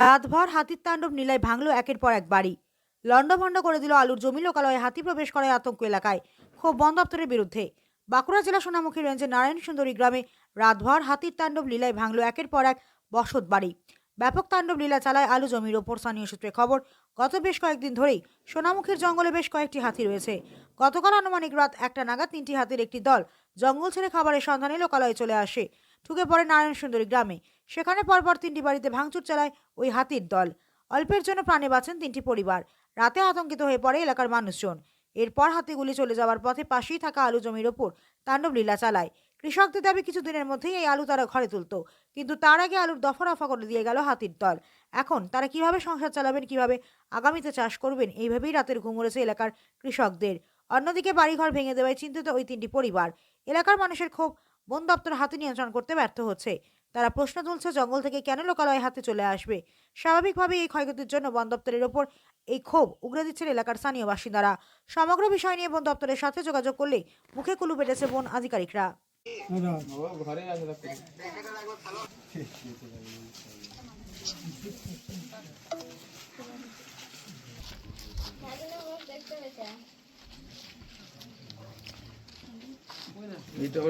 রাতভর হাতির তাণ্ডব নীলায় ভাঙলো একের পর এক বাড়ি। লণ্ডভণ্ড করে দিল আলুর জমি, লোকালয়ে হাতি প্রবেশ করায় আতঙ্ক এলাকায়। ক্ষোভ বন দপ্তরের বিরুদ্ধে। বাঁকুড়া জেলা সোনামুখী রেঞ্জের নারায়ণ সুন্দরী গ্রামে রাতভর হাতির তাণ্ডব লীলায় ভাঙলো একের পর এক বসত বাড়ি। ব্যাপক তাণ্ডব লীলা চালায় আলু জমির ওপর স্থানীয় সূত্রে খবর, গত বেশ কয়েকদিন ধরেই সোনামুখীর জঙ্গলে বেশ কয়েকটি হাতি রয়েছে। গতকাল আনুমানিক রাত একটা নাগাদ তিনটি হাতির একটি দল জঙ্গল ছেড়ে খাবারের সন্ধানে লোকালয়ে চলে আসে। ঢুকে পড়ে নারায়ণ সুন্দরী গ্রামে। সেখানে পরপর তিনটি বাড়িতে ভাঙচুর চালায় ওই হাতির দল। অল্পের জন্য প্রাণে বাঁচেন তিনটি পরিবার। রাতে আতঙ্কিত হয়ে পড়ে এলাকার মানুষজন। এরপর হাতিগুলি চলে যাওয়ার পথে পাশেই থাকা আলু জমির ওপর তাণ্ডব লীলা চালায়। কৃষকদের দাবি কিছুদিনের মধ্যেই এই আলু তারা ঘরে তুলত, কিন্তু তার আগে আলুর দফা রফা করে দিয়ে গেল হাতির দল। এখন তারা কীভাবে সংসার চালাবেন, কীভাবে আগামীতে চাষ করবেন, এইভাবেই রাতের ঘুম উড়েছে এলাকার কৃষকদের। অন্যদিকে বাড়িঘর ভেঙে দেওয়ায় চিন্তিত ওই তিনটি পরিবার। এলাকার মানুষের ক্ষোভ বন দপ্তর হাতি নিয়ন্ত্রণ করতে ব্যর্থ হচ্ছে। তারা প্রশ্ন তুলছে, জঙ্গল থেকে কেন লোকালয়ে হাতে চলে আসবে? স্বাভাবিকভাবেই এই ক্ষয়ক্ষতির জন্য বন দপ্তরের ওপর এই ক্ষোভ উগরে দিচ্ছেন এলাকার স্থানীয় বাসিন্দারা। সমগ্র বিষয় নিয়ে বন দপ্তরের সাথে যোগাযোগ করলে মুখে কুলু পেটেছে বন আধিকারিকরা। এটা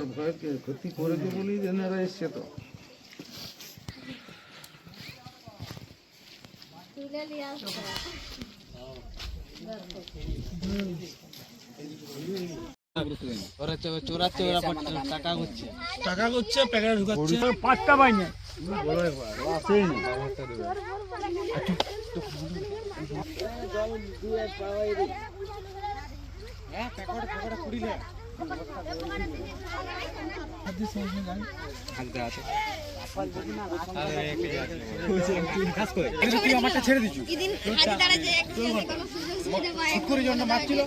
ক্ষতি করেছে বলেই এসছে তো। টাকা করছে টাকা করছে প্যাকেটে ঢুকাচ্ছে। পাঁচটা ছেড়ে দিচ্ছি এদিন কোনো সুযোগ সুবিধা পায় করে জন্য মারছিল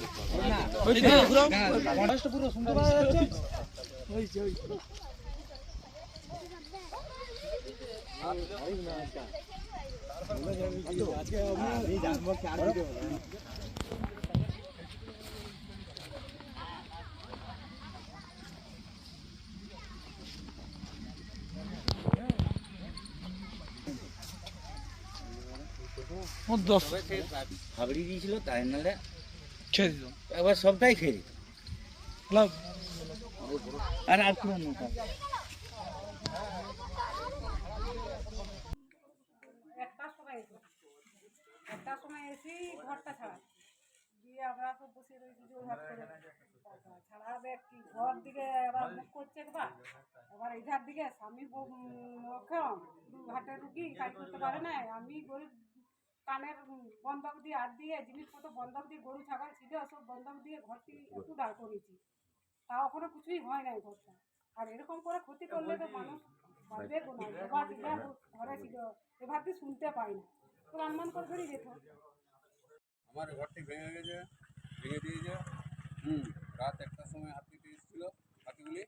পুরো সুন্দর দশ। হাবড়ি দিয়েছিল তাই নাহলে ছেড়ে দিল এবার সবটাই খেয়ে দিত আর আর কোনো একটার সময় এসে। ঘরটা ছাড়া। দিয়ে আমরা তো বসে রয়েছি জোর হাত করে। ছাড়াবে কি? ঘর দিকে এবার মুখ করছে একবার। এবার এইধার দিকে স্বামী রুগী কাজ করতে পারে না। আমি গরিব কানের বন্ধক দিয়ে হাত দিয়ে জিনিসপত্র বন্ধক দিয়ে গরু ছাগল ছিল সব বন্ধক দিয়ে ঘরটি একটু দাঁড় করেছি তাও এখনও কিছুই হয় নাই ঘরটা। আর এরকম করে ক্ষতি করলে তো মানুষ বাঁচবে না ঘরে ছিল এবার তুই শুনতে পাই না। তো অনুমান করে ধরে যেত। আমার ঘরটি ভেঙে গেছে ভেঙে দিয়েছে। হুম রাত একটার সময় হাতিতে এসেছিল হাতিগুলি।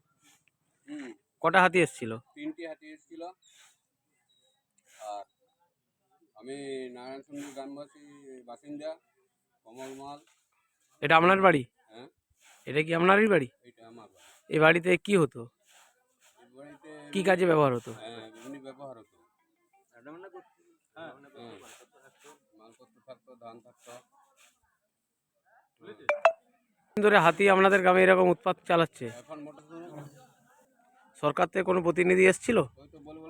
হুম। কটা হাতি এসেছিল? তিনটি হাতি এসেছিল। আর আমি নারায়ণ সুন্দর গ্রামবাসী বাসিন্দা কমল মাল। এটা আপনার বাড়ি? হ্যাঁ। এটা কি আপনারই বাড়ি? এইটা আমার বাড়ি। এই বাড়িতে কি হতো? এই বাড়িতে কি কাজে ব্যবহার হতো? হ্যাঁ বিভিন্ন ব্যবহার হতো। হ্যাঁ। মালপত্র থাকতো ধান থাকতো। ধরে হাতি আপনাদের গ্রামে এরকম উৎপাত চালাচ্ছে। এখন মোটর সরকার থেকে কোনো প্রতিনিধি এসেছিল? ওই তো বলব